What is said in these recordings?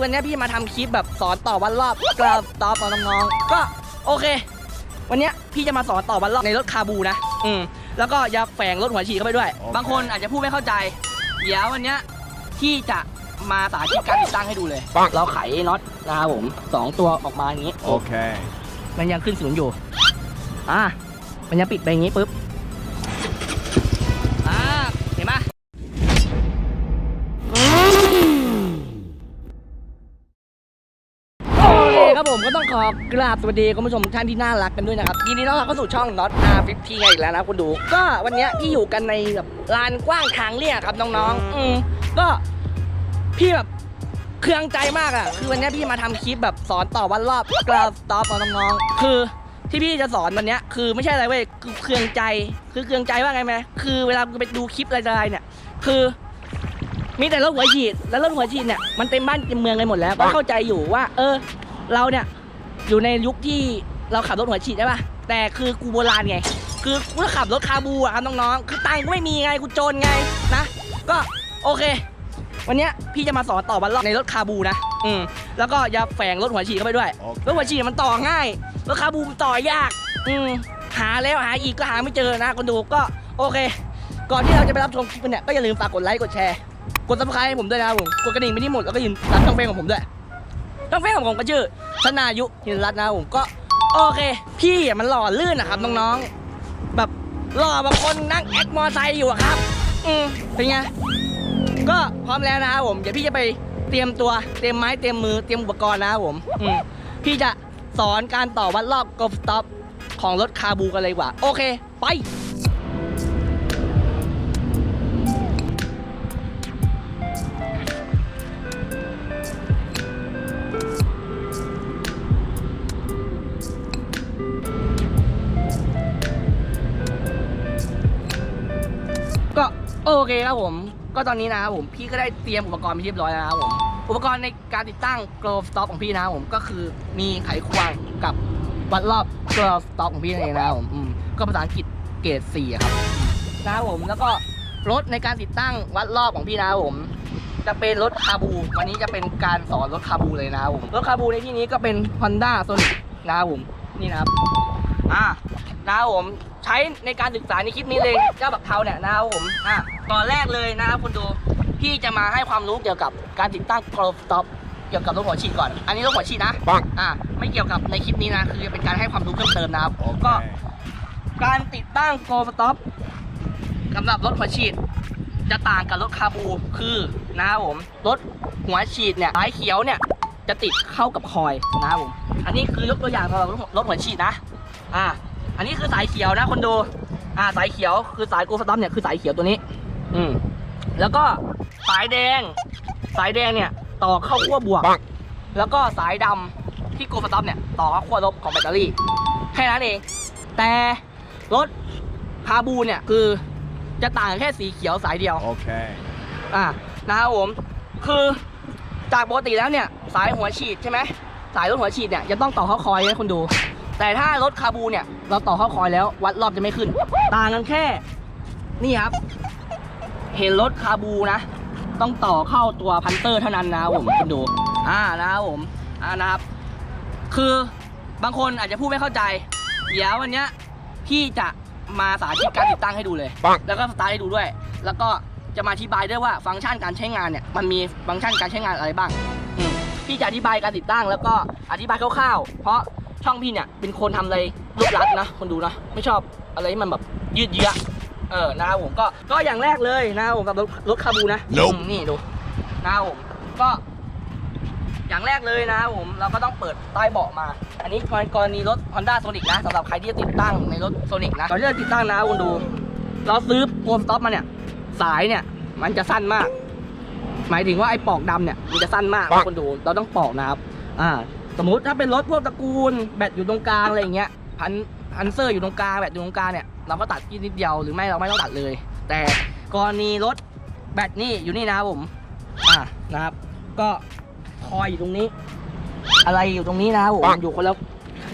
วันนี้พี่มาทำคลิปแบบสอนต่อวันรอบกราฟตอปน้องๆก็โอเค วันเนี้ยพี่จะมาสอนต่อวันรอบในรถคาบูนะ อืมแล้วก็อย่าแฝงรถหัวฉีดเข้าไปด้วยโอเคบางคนอาจจะพูดไม่เข้าใจ เดี๋ยววันเนี้ยพี่จะมาสาธิตการติดตั้งให้ดูเลย เราไขน็อตนะครับผมสองตัวออกมาอย่างนี้ Okay. มันยังขึ้นศูนย์อยู่ อ่ามันยังปิดไปอย่างนี้ปุ๊บ คครับผมก็ต้องขอกราบสวัสดีคุณผู้ชมทุกท่านที่น่ารักกันด้วยนะครับยินดีต้อนรับเข้าสู่ช่อง Not R50 ไงอีกแล้วนะคุณดู ก็วันเนี้ยพี่อยู่กันในแบบลานกว้างทางเรียบครับน้องๆ อืมก็พี่แบบเครื่องใจมากอะคือวันเนี้ยพี่มาทำคลิปแบบสอนต่อวันรอบกราฟต็อปน้องๆ คือที่พี่จะสอนวันเนี้ยคือไม่ใช่อะไรเว้ยคือเครื่องใจคือเครื่องใจว่าไงไหมคือเวลากูไปดูคลิปอะไรๆเนี่ย คือมีแต่รถหัวฉีดแล้วรถหัวฉีดเนี่ยมันเต็มบ้านเต็มเมืองกันหมดแล้ว ก็เข้าใจอยู่ว่า เออ เราเนี่ยอยู่ในยุคที่เราขับรถหัวฉีดใช่ป่ะแต่คือกูโบราณไง คือกูก็ขับรถคาบูอะครับน้องๆคือตังค์กูไม่มีไงกูจนไงนะ ก็โอเค วันเนี้ยพี่จะมาสอนต่อวันรอบในรถคาบูนะอืมแล้วก็อย่าแฝงรถหัวฉีดเข้าไปด้วยโอเครถหัวฉีดมันต่อง่ายรถคาบูมันต่อยาก อืมหาแล้วหาอีกก็หาไม่เจอนะคนดูก็โอเค ก่อนที่เราจะไปรับชมคลิปกันเนี่ยก็อย่าลืมฝากกดไลค์กดแชร์กดซับสไครต์ให้ผมด้วยนะครับผมกดกระดิ่งไปที่หมดแล้วก็อยืนรับช่องเฟซของผมด้วย ช่องเฟซของผมก็ชื่อธนายุหินรัตน์นะครับผมก็โอเค พี่อะมันหล่อลื่นนะครับน้องๆแบบหล่อบางคนนั่งแอคมอไซค์อยู่อะครับ อืมเป็นไงก็พร้อมแล้วนะครับผมเดี๋ยวพี่จะไปเตรียมตัวเตรียมไม้เตรียมมือเตรียมอุปกรณ์นะครับผมอืมพี่จะสอนการต่อวัดรอบก o ฟสต็อปของรถคาบูกันเลยดีกว่า โอเค ไป เคครับผม ก็ตอนนี้นะครับผมพี่ก็ได้เตรียมอุปกรณ์ไปเรียบร้อยแล้วนะครับผม อุปกรณ์ในการติดตั้ง glove stop ของพี่นะครับผมก็คือมีไขควงกับวัดรอบ glove stop ของพี่นั่นเองนะครับผมอืมก็ภาษาอังกฤษเกรด4ครับนะครับผมแล้วก็รถในการติดตั้งวัดรอบของพี่นะครับผมจะเป็นรถคาบู วันนี้จะเป็นการสอนรถคาบูเลยนะครับผมรถคาบูในที่นี้ก็เป็น Honda Sonic นะครับผมนี่นะครับอ่านะครับผมใช้ในการศึกษาในคลิปนี้เลยเจ้าบักเทาเนี่ยนะครับผมอ่า ก่อนแรกเลยนะครับคุณดูพี่จะมาให้ความรู้เกี่ยวกับการติดตั้งกรอบสต็อปเกี่ยวกับรถหัวฉีดก่อน อันนี้รถหัวฉีดนะปังอ่าไม่เกี่ยวกับในคลิปนี้นะ คือเป็นการให้ความรู้เพิ่มเติมนะครับก็ Okay. การติดตั้งโกลสต็อปสำหรับรถหัวฉีด จะต่างกับรถคาบูคือนะครับผมรถหัวฉีดเนี่ยสายเขียวเนี่ยจะติดเข้ากับคอยนะครับผมอันนี้คือยกตัวอย่างสำหรับรถหัวฉีดนะอ่าอันนี้คือสายเขียวนะคนดูอ่าสายเขียวคือสายโกลสต็อปเนี่ยคือสายเขียวตัวนี้ อืมแล้วก็สายแดง สายแดงเนี่ยต่อเข้าขั้วบวกปังแล้วก็สายดำที่โกลสต็อปเนี่ยต่อเข้าขั้วลบของแบตเตอรี่แค่นั้นเองแต่รถคาบูเนี่ยคือจะต่างกันแค่สีเขียวสายเดียว Okay. อ่านะครับผมคือจากปกติแล้วเนี่ยสายหัวฉีดใช่ไหมสายรถหัวฉีดเนี่ยจะต้องต่อเข้าคอยให้คุณดู แต่ถ้ารถคาบูเนี่ยเราต่อเข้าคอยแล้ววัดรอบจะไม่ขึ้น ต่างกันแค่นี่ครับ เห็นรถคาบูนะ ต้องต่อเข้าตัวพันเตอร์เท่านั้นนะครับผมคุณดูอ่านะครับผมอ่านะครับ คือบางคนอาจจะพูดไม่เข้าใจ เดี๋ยววันเนี้ยพี่จะมาสาธิตการติดตั้งให้ดูเลยปังแล้วก็สตาร์ทให้ดูด้วย แล้วก็จะมาอธิบายด้วยว่าฟังก์ชันการใช้งานเนี่ยมันมีฟังก์ชันการใช้งานอะไรบ้างอืมพี่จะอธิบายการติดตั้งแล้วก็อธิบายคร่าวๆ เพราะช่องพี่เนี่ยเป็นคนทำอะไรรูปลัดนะคนดูนะไม่ชอบอะไรที่มันแบบยืดเยื้อ เออนะครับผมก็ก็อย่างแรกเลยนะครับผมกับรถรถคาบูนะ Nope อืมนี่ดูนะครับผมก็ อย่างแรกเลยนะครับผมเราก็ต้องเปิดใต้เบาะมา อันนี้กรณีรถ Honda Sonic นะสำหรับใครที่จะติดตั้งในรถ Sonic นะก่อนที่จะติดตั้งนะคุณดู เราซื้อโฟมสต็อปมาเนี่ย สายเนี่ย มันจะสั้นมาก หมายถึงว่าไอ้ปอกดำเนี่ยมันจะสั้นมากปังคุณดู เราต้องปอกนะครับ อ่า สมมุติถ้าเป็นรถพวกตระกูลแบตอยู่ตรงกลางอะไรอย่างเงี้ยพันพันเซอร์อยู่ตรงกลางแบตอยู่ตรงกลางเนี่ย เราก็ตัดนิดเดียวหรือไม่เราไม่ต้องตัดเลย แต่กรณีรถแบตนี่อยู่นี่นะครับผมอ่านะครับ ก็คอยอยู่ตรงนี้ อะไรอยู่ตรงนี้นะครับผมปังอยู่คนละ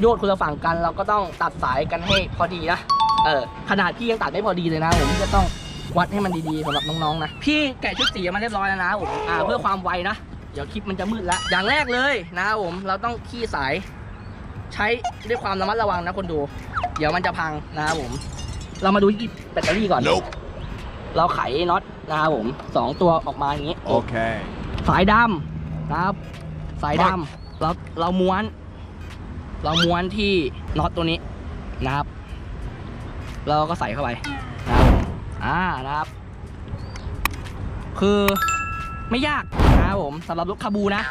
โยดคนละฝั่งกัน เราก็ต้องตัดสายกันให้พอดีนะเออขนาดพี่ยังตัดไม่พอดีเลยนะผมพี่ก็ต้องวัดให้มันดีๆสำหรับน้องๆนะพี่แกะชุดสีมาเรียบร้อยแล้วนะผมอ่าเพื่อความไวนะเดี๋ยวคลิปมันจะมืดแล้วอย่างแรกเลยนะครับผมเราต้องขี้สาย ใช้ด้วยความระมัดระวังนะคนดู เดี๋ยวมันจะพังนะครับผม เรามาดูที่แบตเตอรี่ก่อน Nope. เราไขน็อตนะครับผมสองตัวออกมาอย่างนี้ Okay. สายดำนะครับ สายดำเราเราม้วน เราม้วนที่น็อตตัวนี้นะครับ เราก็ใส่เข้าไปนะครับอ่านะครับ คือไม่ยากนะครับผมสำหรับรถคาบูนะ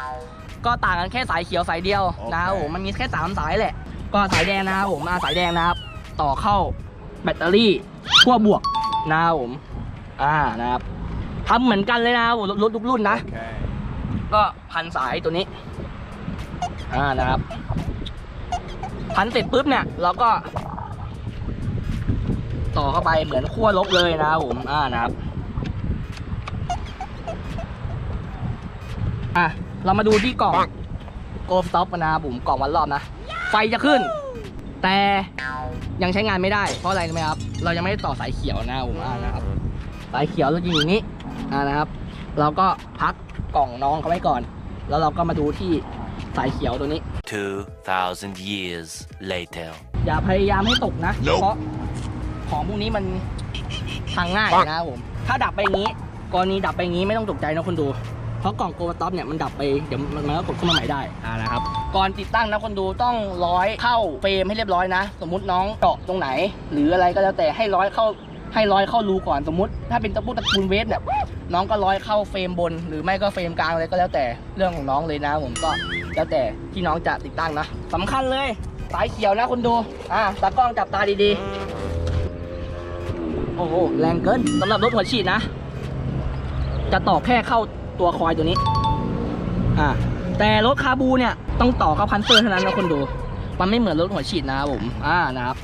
ก็ต่างกันแค่สายเขียวสายเดียวนะครับผมมันมีแค่สามสายแหละ ก็สายแดงนะครับผมอาสายแดงนะครับ ต่อเข้า แบตเตอรี่ขั้วบวกนะครับผม อ่านะครับทำเหมือนกันเลยนะครับผมรถทุกรุ่นนะ Okay. ก็พันสายตัวนี้ อ่านะครับ พันเสร็จปุ๊บเนี่ย เราก็ ต่อเข้าไปเหมือนขั้วลบเลยนะครับผม อ่านะครับ อะ เรามาดูที่กล่องปังโกลสต็อปนะครับผมกล่องวันรอบนะ ไฟจะขึ้น แต่ ยังใช้งานไม่ได้เพราะอะไรรู้ไหมครับ เรายังไม่ได้ต่อสายเขียวนะครับผมอ่านะครับ สายเขียวเราจะอยู่อย่างนี้อ่านะครับ เราก็พักกล่องน้องเขาไว้ก่อน แล้วเราก็มาดูที่สายเขียวตัวนี้ 2,000 years later. อย่าพยายามให้ตกนะ Nope เพราะของพวกนี้มันพังง่ายปังนะครับผม ถ้าดับไปอย่างนี้กรณีดับไปอย่างนี้ไม่ต้องตกใจนะคนดู เพราะกล่องโกลต็อปเนี่ยมันดับไปเดี๋ยวมันมันก็กดขึ้นมาใหม่ได้อ่านะครับ ก่อนติดตั้งนะคนดูต้องร้อยเข้าเฟรมให้เรียบร้อยนะ สมมุติน้องเจาะตรงไหน หรืออะไรก็แล้วแต่ให้ร้อยเข้าให้ร้อยเข้ารูก่อนสมมุติ ถ้าเป็นตะปูตะปูนเวฟเนี่ยน้องก็ร้อยเข้าเฟรมบน หรือไม่ก็เฟรมกลางอะไรก็แล้วแต่เรื่องของน้องเลยนะผมก็แล้วแต่ที่น้องจะติดตั้งนะสำคัญเลยสายเขียวนะคนดูอ่าตากล้องจับตาดีๆ โอ้โหแรงเกินสำหรับรถหัวฉีดนะ จะต่อแค่เข้าตัวคอยตัวนี้อ่าแต่รถคาบูเนี่ย ต้องต่อเข้าพันเซอร์เท่านั้นนะคนดู มันไม่เหมือนรถหัวฉีดนะครับผมอ่านะครับ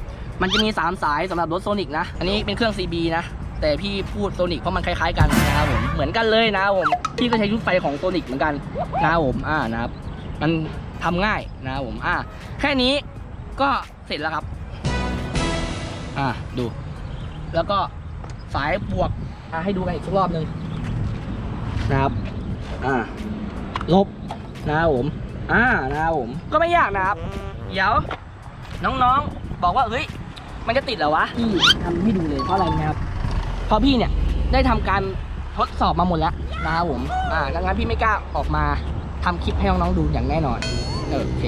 มันจะมี 3 สายสำหรับรถโซนิกนะ อันนี้เป็นเครื่อง CB นะ แต่พี่พูดโซนิกเพราะมันคล้ายๆกันนะครับผม เหมือนกันเลยนะครับผม พี่ก็ใช้ชุดไฟของโซนิกเหมือนกันนะครับผม อ่านะครับ มันทำง่ายนะครับผม อ่า แค่นี้ก็เสร็จแล้วครับ อ่า ดู แล้วก็สายบวกอ่าให้ดูกันอีกสักรอบหนึ่งนะครับ อ่า ลบนะครับผม อ่านะครับผมก็ไม่ยากนะครับ เดี๋ยว น้องๆ บอกว่าเฮ้ย มันจะติดเหรอวะพี่ทำให้ดูเลยเพราะอะไรนะครับ เพราะพี่เนี่ยได้ทำการทดสอบมาหมดแล้วนะครับผม อ่าดังนั้นพี่ไม่กล้าออกมาทำคลิปให้น้องๆดูอย่างแน่นอนเออโอเค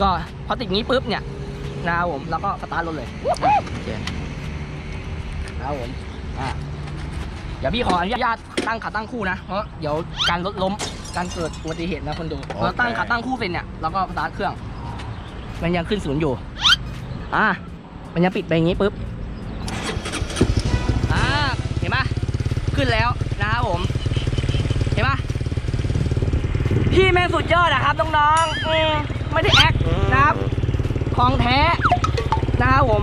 ก็พอติดงี้ปุ๊บเนี่ยนะครับผมแล้วก็สตาร์ทรถเลยอะโอเคนะครับผมอ่าเดี๋ยวพี่ขออนุญาตตั้งขาตั้งคู่นะเพราะเดี๋ยวการรถล้ม การเกิดอุบัติเหตุนะคนดูโอเค เราตั้งขาตั้งคู่เสร็จเนี่ยเราก็สตาร์ทเครื่อง มันยังขึ้นศูนย์อยู่ อ่ามันยังปิดไปอย่างงี้ปุ๊บอ่าเห็นปะขึ้นแล้วนะครับผม เห็นปะพี่แม่งสุดยอดอะครับน้องๆอืมไม่ได้แอคนะครับ ของแท้นะครับผม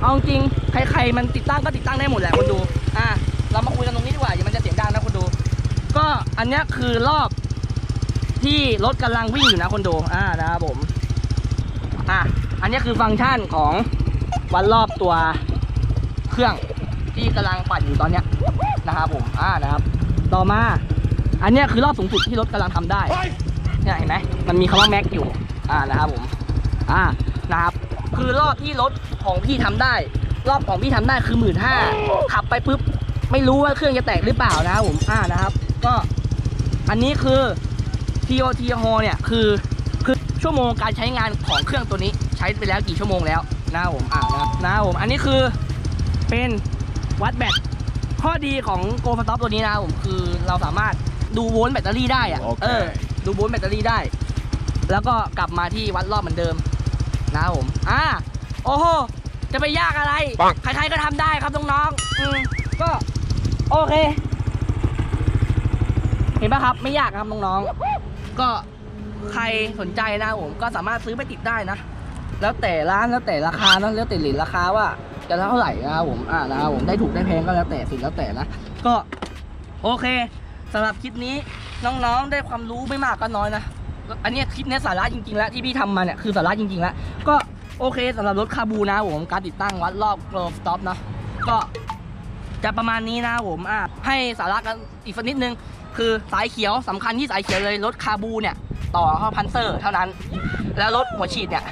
เอาจริงใครๆมันติดตั้งก็ติดตั้งได้หมดแหละคนดู อันนี้คือรอบที่รถกำลังวิ่งอยู่นะคนดูอ่านะครับผม อะ อันนี้คือฟังก์ชันของวันรอบตัวเครื่องที่กำลังปั่นอยู่ตอนเนี้ยนะครับผม อ่านะครับ ต่อมา อันนี้คือรอบสูงสุดที่รถกำลังทำได้เนี่ยเห็นไหมมันมีคำว่าแม็กอยู่ อ่านะครับผม อ่านะครับ คือรอบที่รถของพี่ทำได้ รอบของพี่ทำได้คือหมื่นห้าขับไปปุ๊บไม่รู้ว่าเครื่องจะแตกหรือเปล่านะครับผม อ่านะครับ ก็ อันนี้คือ TOT h o เนี่ยคือคือชั่วโมงการใช้งานของเครื่องตัวนี้ใช้ไปแล้วกี่ชั่วโมงแล้วนะครับผมอ่านะครับนะครับผมอันนี้คือเป็นวัดแบตข้อดีของโกล s ต็อปตัวนี้นะครับผมคือเราสามารถดูโวลต์แบตเตอรี่ได้อะโอเค เออ ดูโวลต์แบตเตอรี่ได้ แล้วก็กลับมาที่วัดรอบเหมือนเดิม นะครับผม อ่า โอ้โห จะไปยากอะไร ปัง ใครๆก็ทำได้ครับน้องๆอืมก็ โอเคเห็นปะครับไม่ยากครับน้องๆก็ใครสนใจนะผมก็สามารถซื้อไปติดได้นะ แล้วแต่ร้านแล้วแต่ราคานะแล้วแต่เหรียญราคาว่าจะเท่าไหร่นะครับผมอ่านะครับผมได้ถูกได้แพงก็แล้วแต่สิแล้วแต่นะก็โอเคสำหรับคลิปนี้น้องๆได้ความรู้ไม่มากก็น้อยนะอันนี้คลิปเนี้สาระจริงๆแล้วที่พี่ทำมาเนี่ยคือสาระจริงๆแล้วก็โอเคสำหรับรถคาบูนะผมการติดตั้งวัดรอบโกลสต็อปนะก็จะประมาณนี้นะผมอะให้สาระกันอีกสักนิดนึง คือสายเขียวสำคัญที่สายเขียวเลยรถคาบูเนี่ยต่อเข้าพันเซอร์เท่านั้น แล้วรถหัวฉีดเนี่ย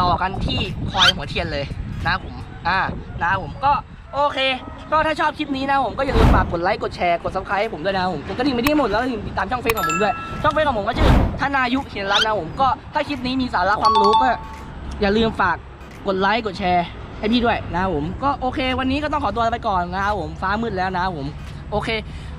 ต่อกันที่คอยหัวเทียนเลยนะผมอ่านะผมก็โอเค ก็ถ้าชอบคลิปนี้นะผมก็อย่าลืมฝากกดไลค์กดแชร์กดซับสไครต์ให้ผมด้วยนะผมกดกระดิ่งไม่ได้หมดแล้วติดตามช่องเฟซของผมด้วยช่องเฟซของผมก็ชื่อธนายุเขียนรัตน์นะผมก็ถ้าคลิปนี้มีสาระความรู้ก็อย่าลืมฝากกดไลค์กดแชร์ให้พี่ด้วยนะผมก็โอเค วันนี้ก็ต้องขอตัวไปก่อนนะครับผมฟ้ามืดแล้วนะผมโอเค